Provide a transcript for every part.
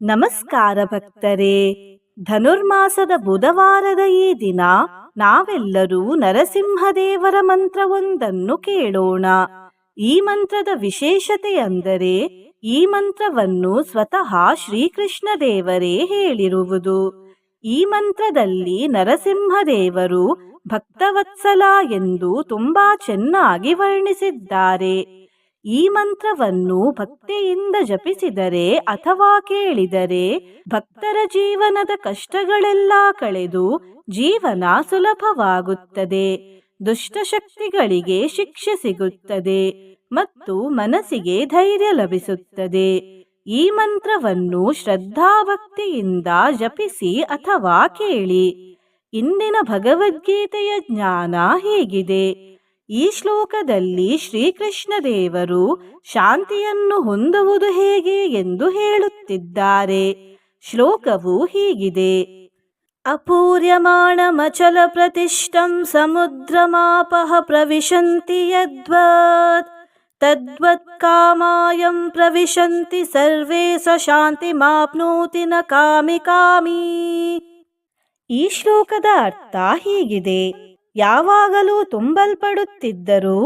ನಮಸ್ಕಾರ ಭಕ್ತರೇ. ಧನುರ್ಮಾಸದ ಬುಧವಾರದ ಈ ದಿನ ನಾವೆಲ್ಲರೂ ನರಸಿಂಹದೇವರ ಮಂತ್ರವೊಂದನ್ನು ಕೇಳೋಣ. ಈ ಮಂತ್ರದ ವಿಶೇಷತೆಯೆಂದರೆ ಈ ಮಂತ್ರವನ್ನು ಸ್ವತಃ ಶ್ರೀಕೃಷ್ಣ ದೇವರೇ ಹೇಳಿರುವುದು. ಈ ಮಂತ್ರದಲ್ಲಿ ನರಸಿಂಹದೇವರು ಭಕ್ತವತ್ಸಲ ಎಂದು ತುಂಬಾ ಚೆನ್ನಾಗಿ ವರ್ಣಿಸಿದ್ದಾರೆ. ಈ ಮಂತ್ರವನ್ನು ಭಕ್ತಿಯಿಂದ ಜಪಿಸಿದರೆ ಅಥವಾ ಕೇಳಿದರೆ ಭಕ್ತರ ಜೀವನದ ಕಷ್ಟಗಳೆಲ್ಲ ಕಳೆದು ಜೀವನ ಸುಲಭವಾಗುತ್ತದೆ. ದುಷ್ಟಶಕ್ತಿಗಳಿಗೆ ಶಿಕ್ಷೆ ಸಿಗುತ್ತದೆ ಮತ್ತು ಮನಸ್ಸಿಗೆ ಧೈರ್ಯ ಲಭಿಸುತ್ತದೆ. ಈ ಮಂತ್ರವನ್ನು ಶ್ರದ್ಧಾಭಕ್ತಿಯಿಂದ ಜಪಿಸಿ ಅಥವಾ ಕೇಳಿ. ಇಂದಿನ ಭಗವದ್ಗೀತೆಯ ಜ್ಞಾನ ಹೀಗಿದೆ. ಈ ಶ್ಲೋಕದಲ್ಲಿ ಶ್ರೀಕೃಷ್ಣ ದೇವರು ಶಾಂತಿಯನ್ನು ಹೊಂದುವುದು ಹೇಗೆ ಎಂದು ಹೇಳುತ್ತಿದ್ದಾರೆ. ಶ್ಲೋಕವು ಹೀಗಿದೆ. ಅಪೂರ್ಯಮಾಣಮಚಲ ಪ್ರತಿಷ್ಠಂ ಸಮುದ್ರಮಾಪಹ ಪ್ರವಿಶಂತಿ ಯದ್ವತ್, ತದ್ವತ್ ಕಾಮಾಯಂ ಪ್ರವಿಶಂತಿ ಸರ್ವೇ ಶಾಂತಿ ಮಾಪ್ನೋತಿ ನ ಕಾಮಿ ಕಾಮಿ. ಈ ಶ್ಲೋಕದ ಅರ್ಥ ಹೀಗಿದೆ. ಯಾವಾಗಲೂ ತುಂಬಲ್ಪಡುತ್ತಿದ್ದರೂ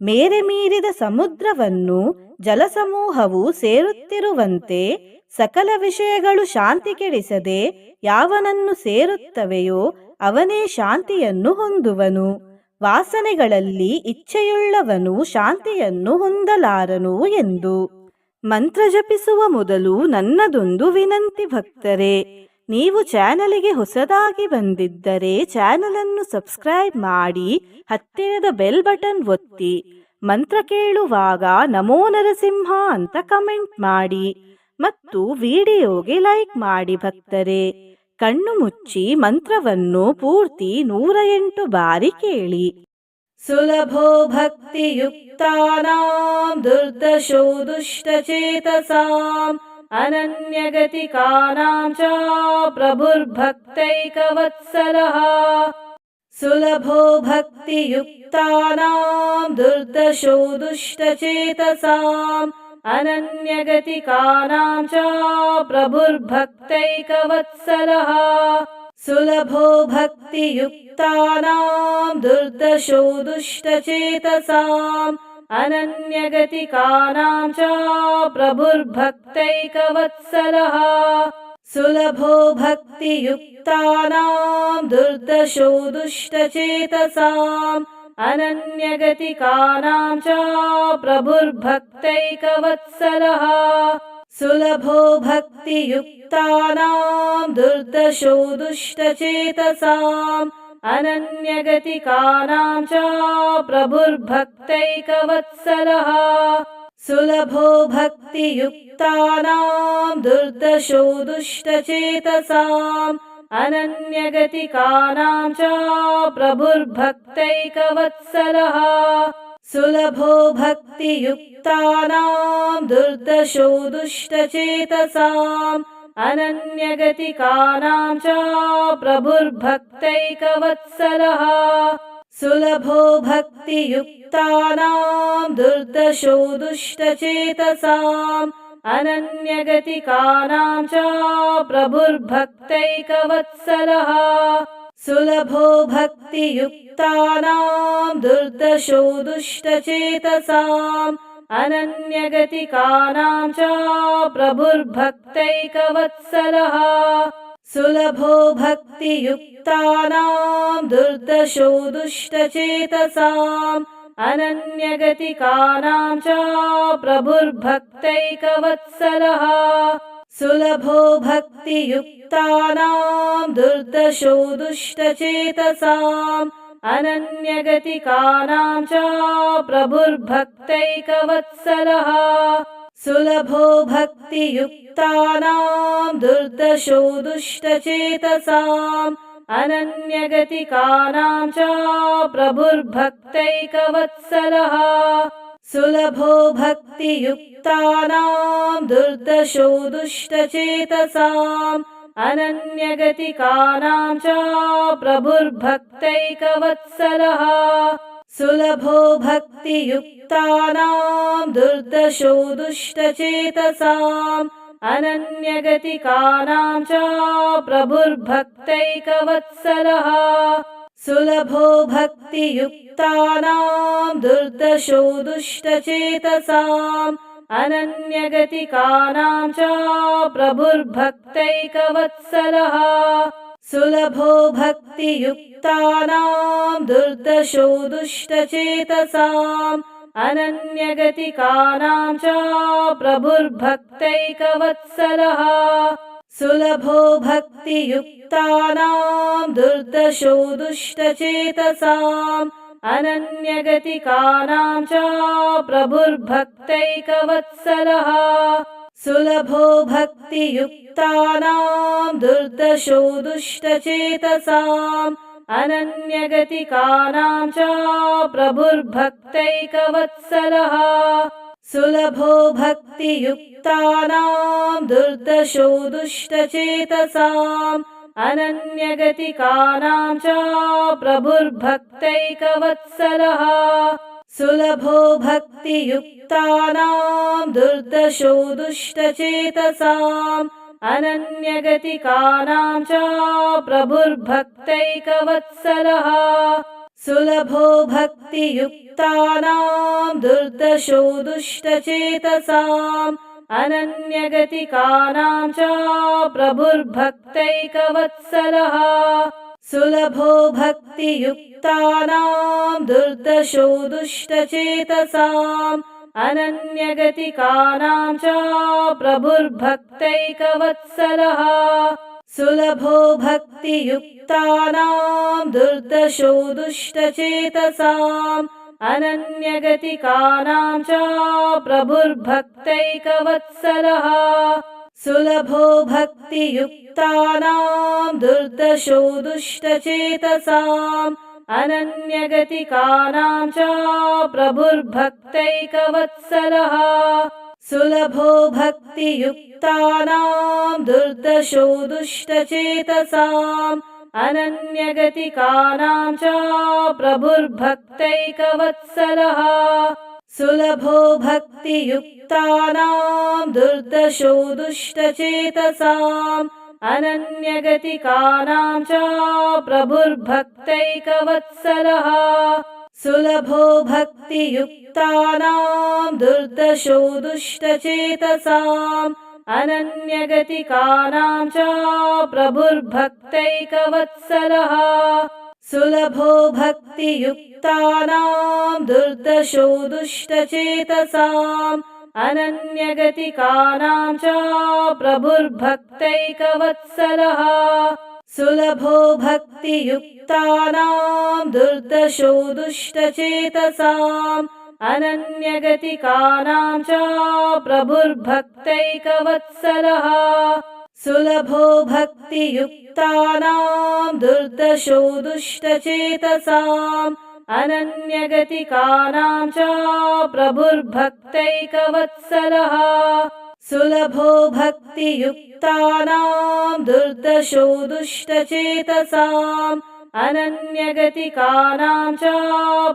ಮೇರೆ ಮೀರಿದ ಸಮುದ್ರವನ್ನು, ಜಲಸಮೂಹವು ಸೇರುತ್ತಿರುವಂತೆ ಸಕಲ ವಿಷಯಗಳು ಶಾಂತಿ ಕೆಡಿಸದೆ ಯಾವನನ್ನು ಸೇರುತ್ತವೆಯೋ ಅವನೇ ಶಾಂತಿಯನ್ನು ಹೊಂದುವನು. ವಾಸನೆಗಳಲ್ಲಿ ಇಚ್ಛೆಯುಳ್ಳವನು ಶಾಂತಿಯನ್ನು ಹೊಂದಲಾರನು ಎಂದು ಮಂತ್ರ ಜಪಿಸುವ ಮೊದಲು ನನ್ನದೊಂದು ವಿನಂತಿ ಭಕ್ತರೆ ನೀವು ಚಾನಲಿಗೆ ಹೊಸದಾಗಿ ಬಂದಿದ್ದರೆ ಚಾನಲ್ ಅನ್ನು ಸಬ್ಸ್ಕ್ರೈಬ್ ಮಾಡಿ, ಹತ್ತಿರದ ಬೆಲ್ ಬಟನ್ ಒತ್ತಿ, ಮಂತ್ರ ಕೇಳುವಾಗ ನಮೋ ನರಸಿಂಹ ಅಂತ ಕಮೆಂಟ್ ಮಾಡಿ ಮತ್ತು ವಿಡಿಯೋಗೆ ಲೈಕ್ ಮಾಡಿ ಭಕ್ತರೆ. ಕಣ್ಣು ಮುಚ್ಚಿ ಮಂತ್ರವನ್ನು ಪೂರ್ತಿ ನೂರ ಎಂಟು ಬಾರಿ ಕೇಳಿ. ಸುಲಭೋ ಭಕ್ತಿಯುಕ್ತಾನಾಂ ದುರ್ದಶೋ ದುಷ್ಟಚೇತಸಾಂ अनन्यगतिकानां च प्रभुर्भक्तैकवत्सलः। सुलभो भक्तियुक्तानां दुर्दशो दुष्टचेतसाम्। अनन्यगतिकानां च प्रभुर्भक्तैकवत्सलः। सुलभो भक्तियुक्तानां दुर्दशो दुष्टचेतसाम् अनन्यगतिकानां च प्रभुर्भक्तैकवत्सलः। सुलभो भक्तियुक्तानां दुर्दशो दुष्टचेतसाम्। अनन्यगतिकानां च प्रभुर्भक्तैकवत्सलः। सुलभो भक्तियुक्तानां दुर्दशो दुष्टचेतसाम् अनन्यगतिकानां च प्रभुर्भक्तैकवत्सलः सुलभो भक्तियुक्तानां दुर्दशो दुष्टचेतसाम् अनन्यगतिकानां च प्रभुर्भक्तैकवत्सलः सुलभो भक्तियुक्तानां दुर्दशो दुष्टचेतसाम् अनन्यगतिकानां च प्रभुर्भक्तैकवत्सलः। सुलभो भक्तियुक्तानां दुर्दशो दुष्टचेतसाम्। अनन्यगतिकानां च प्रभुर्भक्तैकवत्सलः। सुलभो भक्तियुक्तानां दुर्दशो दुष्टचेतसाम् अनन्यगतिकानां च प्रभुर्भक्तैकवत्सलः। सुलभो भक्तियुक्तानां दुर्दशो दुष्टचेतसाम्। अनन्यगतिकानां च प्रभुर्भक्तैकवत्सलः। सुलभो भक्तियुक्तानां दुर्दशो दुष्टचेतसाम् अनन्यगतिकानां च प्रभुर्भक्तैकवत्सलः सुलभो भक्तियुक्तानां दुर्दशो दुष्टचेतसाम् अनन्यगतिकानां च प्रभुर्भक्तैकवत्सलः सुलभो भक्तियुक्तानां दुर्दशो दुष्टचेतसाम् अनन्यगतिकानां च प्रभुर्भक्तैकवत्सलः। सुलभो भक्तियुक्तानां दुर्दशो दुष्टचेतसाम्। अनन्यगतिकानां च प्रभुर्भक्तैकवत्सलः। सुलभो भक्तियुक्तानां दुर्दशो दुष्टचेतसाम् अनन्यगतिकानां च प्रभुर्भक्तैकवत्सलः। सुलभो भक्तियुक्तानां दुर्दशो दुष्टचेतसाम्। अनन्यगतिकानां च प्रभुर्भक्तैकवत्सलः। सुलभो भक्तियुक्तानां दुर्दशो दुष्टचेतसाम् अनन्यगतिकानां च प्रभुर्भक्तैकवत्सलः। सुलभो भक्तियुक्तानां दुर्दशो दुष्टचेतसाम्। अनन्यगतिकानां च प्रभुर्भक्तैकवत्सलः। सुलभो भक्तियुक्तानां दुर्दशो दुष्टचेतसाम् अनन्यगतिकानां च प्रभुर्भक्तैकवत्सलः। सुलभो भक्तियुक्तानां दुर्दशो दुष्टचेतसाम्। अनन्यगतिकानां च प्रभुर्भक्तैकवत्सलः। सुलभो भक्तियुक्तानां दुर्दशो दुष्टचेतसाम् अनन्यगतिकानां च प्रभुर्भक्तैकवत्सलः। सुलभो भक्तियुक्तानां दुर्दशो दुष्टचेतसाम्। अनन्यगतिकानां च प्रभुर्भक्तैकवत्सलः। सुलभो भक्तियुक्तानां दुर्दशो दुष्टचेतसाम् अनन्यगतिकानां च प्रभुर्भक्तैकवत्सलः सुलभो भक्तियुक्तानां दुर्दशो दुष्टचेतसाम् अनन्यगतिकानां च प्रभुर्भक्तैकवत्सलः सुलभो भक्तियुक्तानां दुर्दशो दुष्टचेतसाम् अनन्यगतिकानां च प्रभुर्भक्तैकवत्सलः। सुलभो भक्तियुक्तानां दुर्दशो दुष्टचेतसाम्। अनन्यगतिकानां च प्रभुर्भक्तैकवत्सलः। सुलभो भक्तियुक्तानां दुर्दशो दुष्टचेतसाम् अनन्यगतिकानां च प्रभुर्भक्तैकवत्सलः सुलभो भक्तियुक्तानां दुर्दशो दुष्टचेतसाम् अनन्यगतिकानां च प्रभुर्भक्तैकवत्सलः सुलभो भक्तियुक्तानां दुर्दशो दुष्टचेतसाम् अनन्यगतिकानां च प्रभुर्भक्तैकवत्सलः। सुलभो भक्तियुक्तानां दुर्दशो दुष्टचेतसाम्। अनन्यगतिकानां च प्रभुर्भक्तैकवत्सलः। सुलभो भक्तियुक्तानां दुर्दशो दुष्टचेतसाम् अनन्यगतिकानां च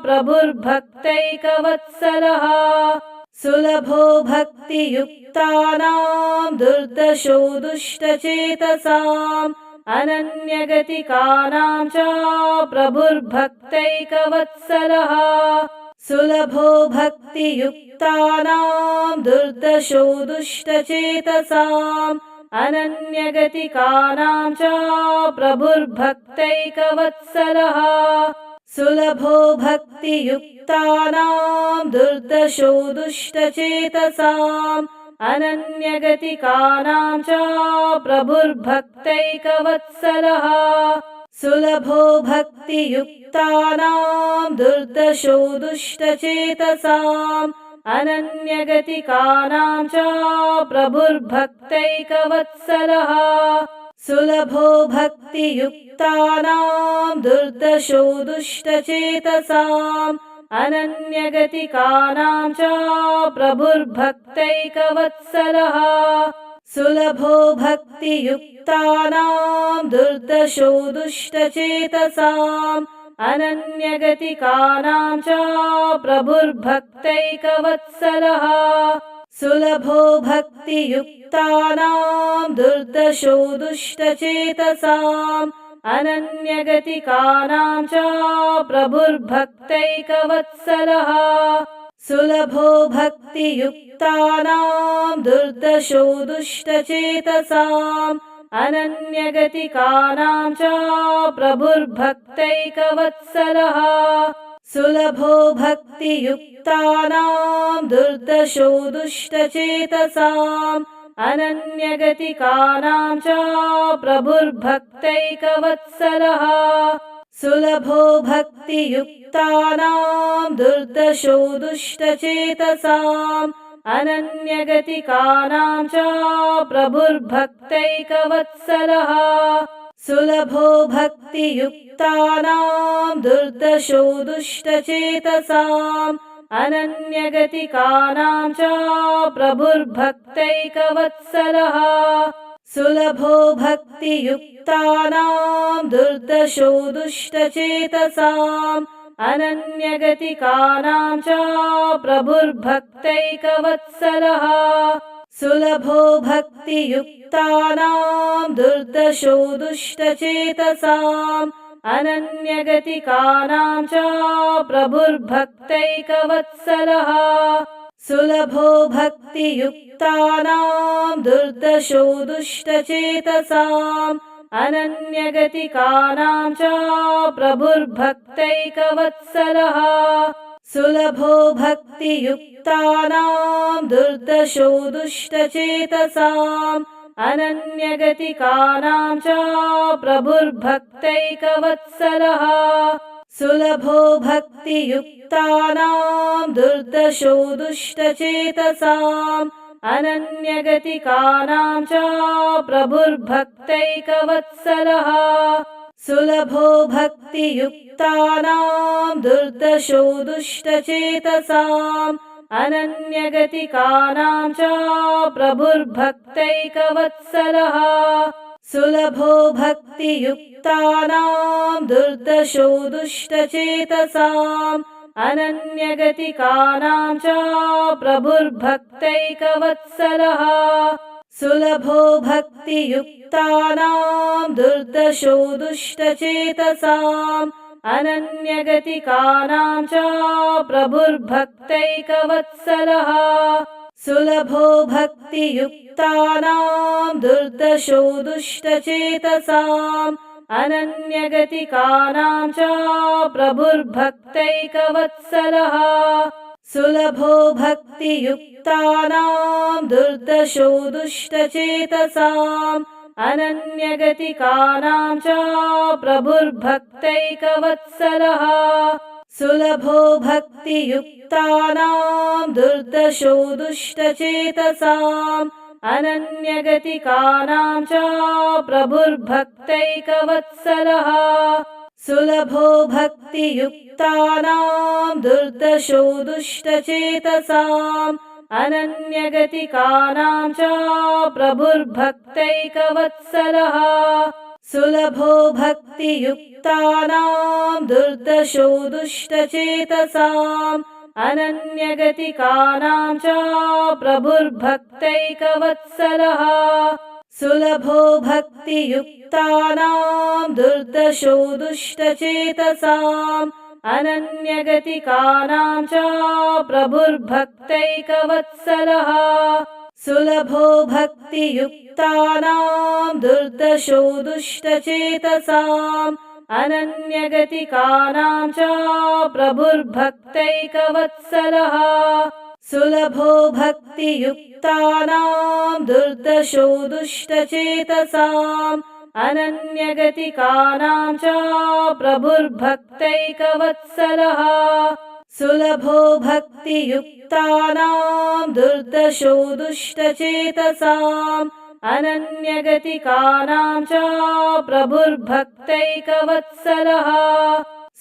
प्रभुर्भक्तैकवत्सलः। सुलभो भक्तियुक्तानां दुर्दशो दुष्टचेतसाम्। अनन्यगतिकानां च प्रभुर्भक्तैकवत्सलः। सुलभो भक्तियुक्तानां दुर्दशो दुष्टचेतसाम् अनन्यगतिकानां च प्रभुर्भक्तैकवत्सलः सुलभो भक्तियुक्तानां दुर्दशो दुष्टचेतसाम् अनन्यगतिकानां च प्रभुर्भक्तैकवत्सलः सुलभो भक्तियुक्तानां दुर्दशो दुष्टचेतसाम् अनन्यगतिकानां च प्रभुर्भक्तैकवत्सलः। सुलभो भक्तियुक्तानां दुर्दशो दुष्टचेतसाम्। अनन्यगतिकानां च प्रभुर्भक्तैकवत्सलः। सुलभो भक्तियुक्तानां दुर्दशो दुष्टचेतसाम् अनन्यगतिकानां च प्रभुर्भक्तैकवत्सलः सुलभो भक्तियुक्तानां दुर्दशो दुष्टचेतसाम् अनन्यगतिकानां च प्रभुर्भक्तैकवत्सलः सुलभो भक्तियुक्तानां दुर्दशो दुष्टचेतसाम् अनन्यगतिकानां च प्रभुर्भक्तैकवत्सलः सुलभो भक्तियुक्तानां दुर्दशो दुष्टचेतसाम् अनन्यगतिकानां च प्रभुर्भक्तैकवत्सलः सुलभो भक्तियुक्तानां दुर्दशो दुष्टचेतसाम् अनन्यगतिकानां च प्रभुर्भक्तैकवत्सलः। सुलभो भक्तियुक्तानां दुर्दशो दुष्टचेतसाम्। अनन्यगतिकानां च प्रभुर्भक्तैकवत्सलः। सुलभो भक्तियुक्तानां दुर्दशो दुष्टचेतसाम् अनन्यगतिकानां च प्रभुर्भक्तैकवत्सलः सुलभो भक्तियुक्तानां दुर्दशो दुष्टचेतसाम् अनन्यगतिकानां च प्रभुर्भक्तैकवत्सलः सुलभो भक्तियुक्तानां दुर्दशो दुष्टचेतसाम् अनन्यगतिकानां च प्रभुर्भक्तैकवत्सलः सुलभो भक्तियुक्तानां दुर्दशो दुष्टचेतसाम् अनन्यगतिकानां च प्रभुर्भक्तैकवत्सलः सुलभो भक्तियुक्तानां दुर्दशो दुष्टचेतसाम् अनन्यगतिकानां च प्रभुर्भक्तैकवत्सलः सुलभो भक्तियुक्तानां दुर्दशो दुष्टचेतसाम् अनन्यगतिकानां च प्रभुर्भक्तैकवत्सलः सुलभो भक्तियुक्तानां दुर्दशो दुष्टचेतसाम् अनन्यगतिकानां च प्रभुर्भक्तैकवत्सलः। सुलभो भक्तियुक्तानां दुर्दशो दुष्टचेतसाम्। अनन्यगतिकानां च प्रभुर्भक्तैकवत्सलः। सुलभो भक्तियुक्तानां दुर्दशो दुष्टचेतसाम् अनन्यगतिकानां च प्रभुर्भक्तैकवत्सलः। सुलभो भक्तियुक्तानां दुर्दशो दुष्टचेतसाम्। अनन्यगतिकानां च प्रभुर्भक्तैकवत्सलः। सुलभो भक्तियुक्तानां दुर्दशो दुष्टचेतसाम् अनन्यगतिकानां च प्रभुर्भक्तैकवत्सलः। सुलभो भक्तियुक्तानां दुर्दशो दुष्टचेतसाम्। अनन्यगतिकानां च प्रभुर्भक्तैकवत्सलः। सुलभो भक्तियुक्तानां दुर्दशो दुष्टचेतसाम् अनन्यगतिकानां च प्रभुर्भक्तैकवत्सलः। सुलभो भक्तियुक्तानां दुर्दशो दुष्टचेतसाम्। अनन्यगतिकानां च प्रभुर्भक्तैकवत्सलः। सुलभो भक्तियुक्तानां दुर्दशो दुष्टचेतसाम् अनन्यगतिकानां च प्रभुर्भक्तैकवत्सलः। सुलभो भक्तियुक्तानां दुर्दशो दुष्टचेतसाम्। अनन्यगतिकानां च प्रभुर्भक्तैकवत्सलः। सुलभो भक्तियुक्तानां दुर्दशो दुष्टचेतसाम् अनन्यगतिकानां च प्रभुर्भक्तैकवत्सलः।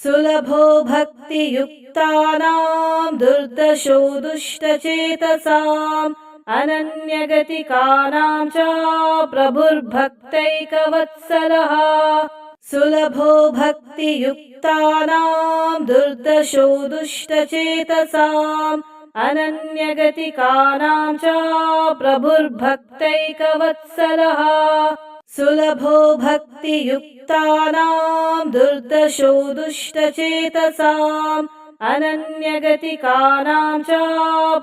सुलभो भक्तियुक्तानां दुर्दशो दुष्टचेतसाम्। अनन्यगतिकानां च प्रभुर्भक्तैकवत्सलः। सुलभो भक्तियुक्तानां दुर्दशो दुष्टचेतसाम् अनन्यगतिकानां च प्रभुर्भक्तैकवत्सलः। सुलभो भक्तियुक्तानां दुर्दशो दुष्टचेतसाम्। अनन्यगतिकानां च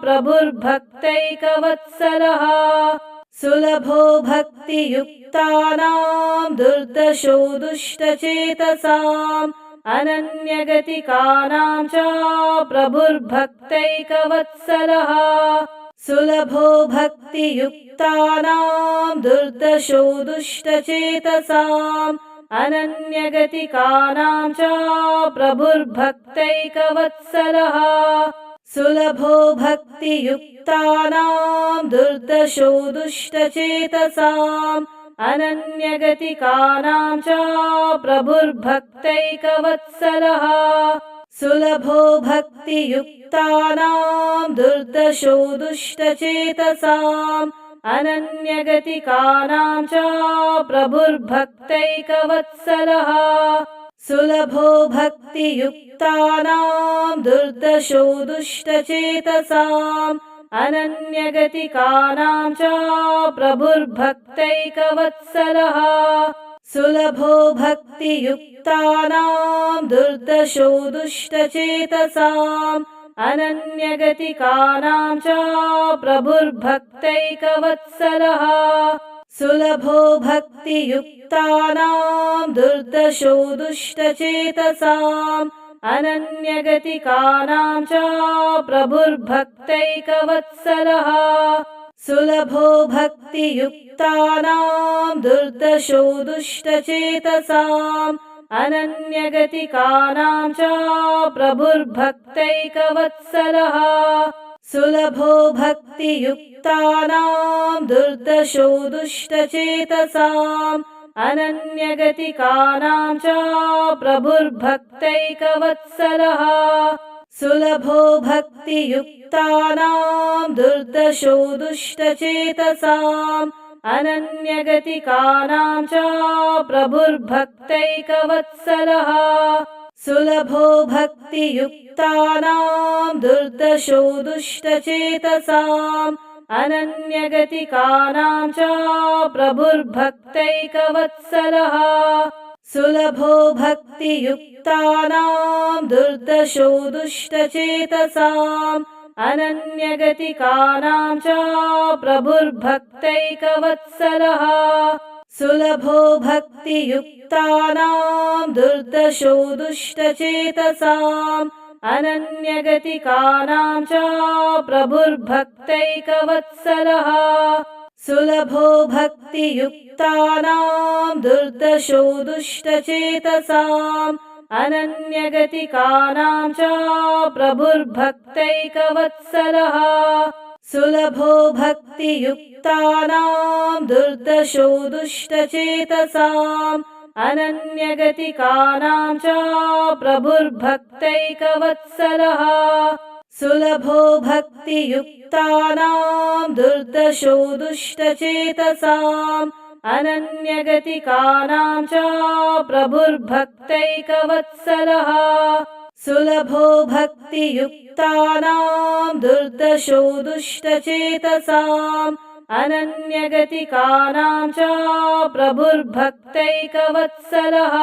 प्रभुर्भक्तैकवत्सलः। सुलभो भक्तियुक्तानां दुर्दशो दुष्टचेतसाम् अनन्यगतिकानां च प्रभुर्भक्तैकवत्सलः। सुलभो भक्तियुक्तानां दुर्दशो दुष्टचेतसाम्। अनन्यगतिकानां च प्रभुर्भक्तैकवत्सलः। सुलभो भक्तियुक्तानां दुर्दशो दुष्टचेतसाम् अनन्यगतिकानां च प्रभुर्भक्तैकवत्सलः सुलभो भक्तियुक्तानां दुर्दशो दुष्टचेतसाम् अनन्यगतिकानां च प्रभुर्भक्तैकवत्सलः सुलभो भक्तियुक्तानां दुर्दशो दुष्टचेतसाम् अनन्यगतिकानां च प्रभुर्भक्तैकवत्सलः। सुलभो भक्तियुक्तानां दुर्दशो दुष्टचेतसाम्। अनन्यगतिकानां च प्रभुर्भक्तैकवत्सलः। सुलभो भक्तियुक्तानां दुर्दशो दुष्टचेतसाम् अनन्यगतिकानां च प्रभुर्भक्तैकवत्सलः सुलभो भक्तियुक्तानां दुर्दशो दुष्टचेतसाम् अनन्यगतिकानां च प्रभुर्भक्तैकवत्सलः सुलभो भक्तियुक्तानां दुर्दशो दुष्टचेतसाम् अनन्यगतिकानां च प्रभुर्भक्तैकवत्सलः सुलभो भक्तियुक्तानां दुर्दशो दुष्टचेतसाम् अनन्यगतिकानां च प्रभुर्भक्तैकवत्सलः सुलभो भक्तियुक्तानां दुर्दशो दुष्टचेतसाम् अनन्यगतिकानां च प्रभुर्भक्तैकवत्सलः। सुलभो भक्तियुक्तानां दुर्दशो दुष्टचेतसाम्। अनन्यगतिकानां च प्रभुर्भक्तैकवत्सलः। सुलभो भक्तियुक्तानां दुर्दशो दुष्टचेतसाम् अनन्यगतिकानां च प्रभुर्भक्तैकवत्सलः। सुलभो भक्तियुक्तानां दुर्दशो दुष्टचेतसाम्। अनन्यगतिकानां च प्रभुर्भक्तैकवत्सलः। सुलभो भक्तियुक्तानां दुर्दशो दुष्टचेतसाम् अनन्यगतिकानां च प्रभुर्भक्तैकवत्सलः सुलभो भक्तियुक्तानां दुर्दशो दुष्टचेतसाम् अनन्यगतिकानां च प्रभुर्भक्तैकवत्सलः सुलभो भक्तियुक्तानां दुर्दशो दुष्टचेतसाम् अनन्यगतिकानां च प्रभुर्भक्तैकवत्सलः।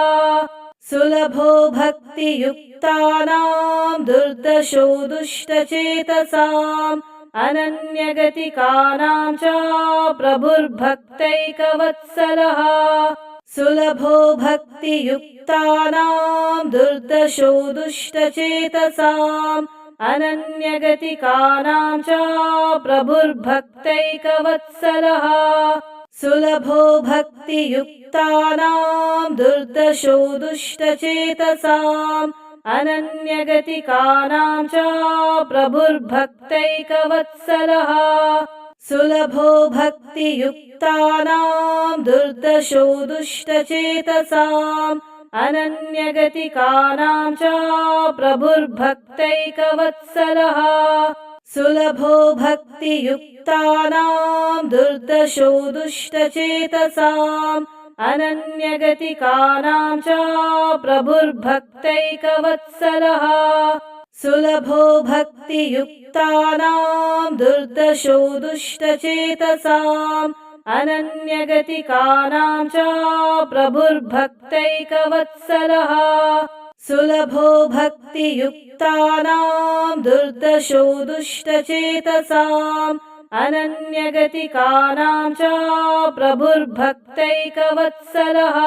सुलभो भक्तियुक्तानां दुर्दशो दुष्टचेतसाम्। अनन्यगतिकानां च प्रभुर्भक्तैकवत्सलः। सुलभो भक्तियुक्तानां दुर्दशो दुष्टचेतसाम् अनन्यगतिकानां च प्रभुर्भक्तैकवत्सलः। सुलभो भक्तियुक्तानां दुर्दशो दुष्टचेतसाम्। अनन्यगतिकानां च प्रभुर्भक्तैकवत्सलः। सुलभो भक्तियुक्तानां दुर्दशो दुष्टचेतसाम् अनन्यगतिकानां च प्रभुर्भक्तैकवत्सलः। सुलभो भक्तियुक्तानां दुर्दशो दुष्टचेतसाम्। अनन्यगतिकानां च प्रभुर्भक्तैकवत्सलः। सुलभो भक्तियुक्तानां दुर्दशो दुष्टचेतसाम् अनन्यगतिकानां च प्रभुर्भक्तैकवत्सलः। सुलभो भक्तियुक्तानां दुर्दशो दुष्टचेतसाम्। अनन्यगतिकानां च प्रभुर्भक्तैकवत्सलः।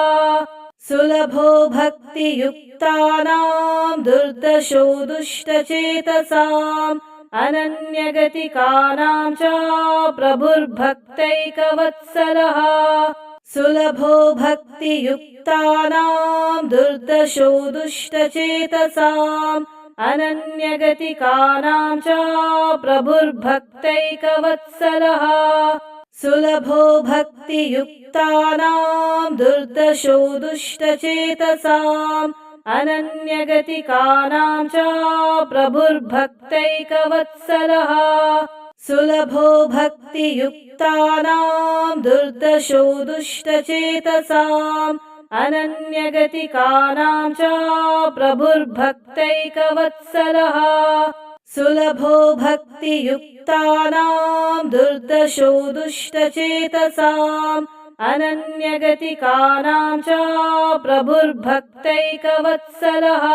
सुलभो भक्तियुक्तानां दुर्दशो दुष्टचेतसाम् अनन्यगतिकानां च प्रभुर्भक्तैकवत्सलः। सुलभो भक्तियुक्तानां दुर्दशो दुष्टचेतसाम्। अनन्यगतिकानां च प्रभुर्भक्तैकवत्सलः। सुलभो भक्तियुक्तानां दुर्दशो दुष्टचेतसाम् अनन्यगतिकानां च प्रभुर्भक्तैकवत्सलः। सुलभो भक्तियुक्तानां दुर्दशो दुष्टचेतसाम्। अनन्यगतिकानां च प्रभुर्भक्तैकवत्सलः। सुलभो भक्तियुक्तानां दुर्दशो दुष्टचेतसाम् अनन्यगतिकानां च प्रभुर्भक्तैकवत्सलः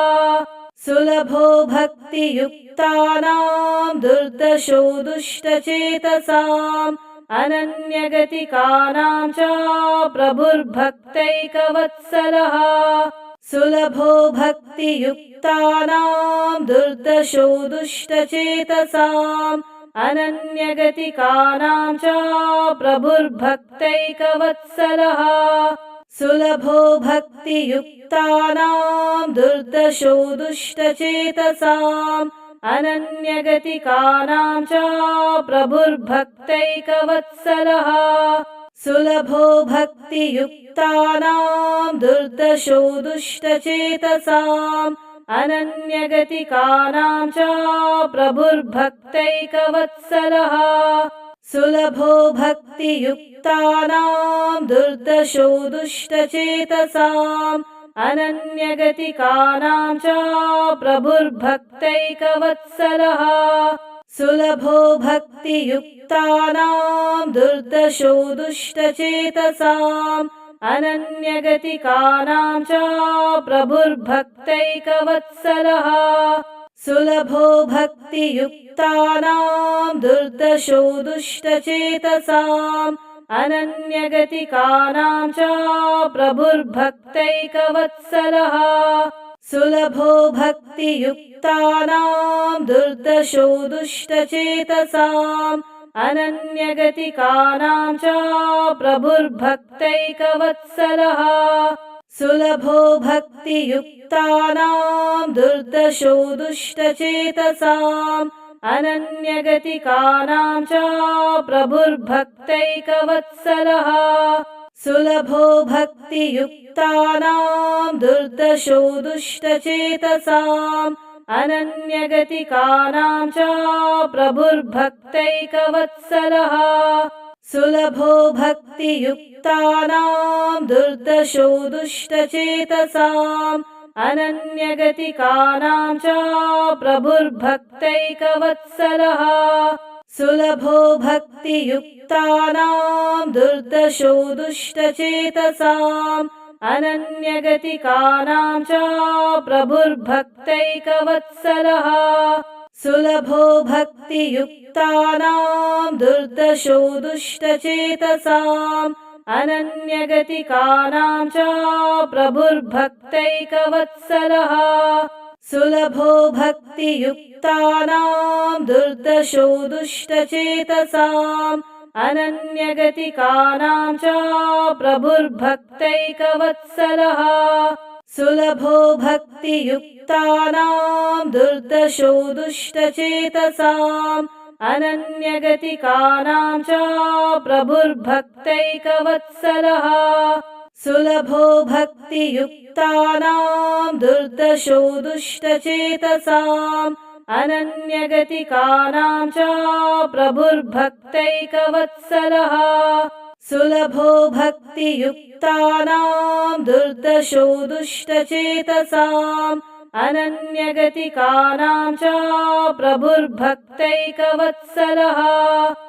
सुलभो भक्तियुक्तानां दुर्दशो दुष्टचेतसाम् अनन्यगतिकानां च प्रभुर्भक्तैकवत्सलः सुलभो भक्तियुक्तानां दुर्दशो दुष्टचेतसाम् अनन्यगतिकानां च प्रभुर्भक्तैकवत्सलः। सुलभो भक्तियुक्तानां दुर्दशो दुष्टचेतसाम्। अनन्यगतिकानां च प्रभुर्भक्तैकवत्सलः। सुलभो भक्तियुक्तानां दुर्दशो दुष्टचेतसाम् अनन्यगतिकानां च प्रभुर्भक्तैकवत्सलः सुलभो भक्तियुक्तानां दुर्दशो दुष्टचेतसाम् अनन्यगतिकानां च प्रभुर्भक्तैकवत्सलः सुलभो भक्तियुक्तानां दुर्दशो दुष्टचेतसाम् अनन्यगतिकानां च प्रभुर्भक्तैकवत्सलः। सुलभो भक्तियुक्तानां दुर्दशो दुष्टचेतसाम्। अनन्यगतिकानां च प्रभुर्भक्तैकवत्सलः। सुलभो भक्तियुक्तानां दुर्दशो दुष्टचेतसाम् अनन्यगतिकानां च प्रभुर्भक्तैकवत्सलः। सुलभो भक्तियुक्तानां दुर्दशो दुष्टचेतसाम्। अनन्यगतिकानां च प्रभुर्भक्तैकवत्सलः। सुलभो भक्तियुक्तानां दुर्दशो दुष्टचेतसाम् अनन्यगतिकानां च प्रभुर्भक्तैकवत्सलः सुलभो भक्तियुक्तानां दुर्दशो दुष्टचेतसाम् अनन्यगतिकानां च प्रभुर्भक्तैकवत्सलः सुलभो भक्तियुक्तानां दुर्दशो दुष्टचेतसाम् अनन्यगतिकानां च प्रभुर्भक्तैकवत्सलः। सुलभो भक्तियुक्तानां दुर्दशो दुष्टचेतसाम्। अनन्यगतिकानां च प्रभुर्भक्तैकवत्सलः। सुलभो भक्तियुक्तानां दुर्दशो दुष्टचेतसाम् अनन्यगतिकानां च प्रभुर्भक्तैकवत्सलः। सुलभो भक्तियुक्तानां दुर्दशो दुष्टचेतसाम्। अनन्यगतिकानां च प्रभुर्भक्तैकवत्सलः। सुलभो भक्तियुक्तानां दुर्दशो दुष्टचेतसाम् अनन्यगतिकानां च प्रभुर्भक्तैकवत्सलः। सुलभो भक्तियुक्तानां दुर्दशो दुष्टचेतसाम्। अनन्यगतिकानां च प्रभुर्भक्तैकवत्सलः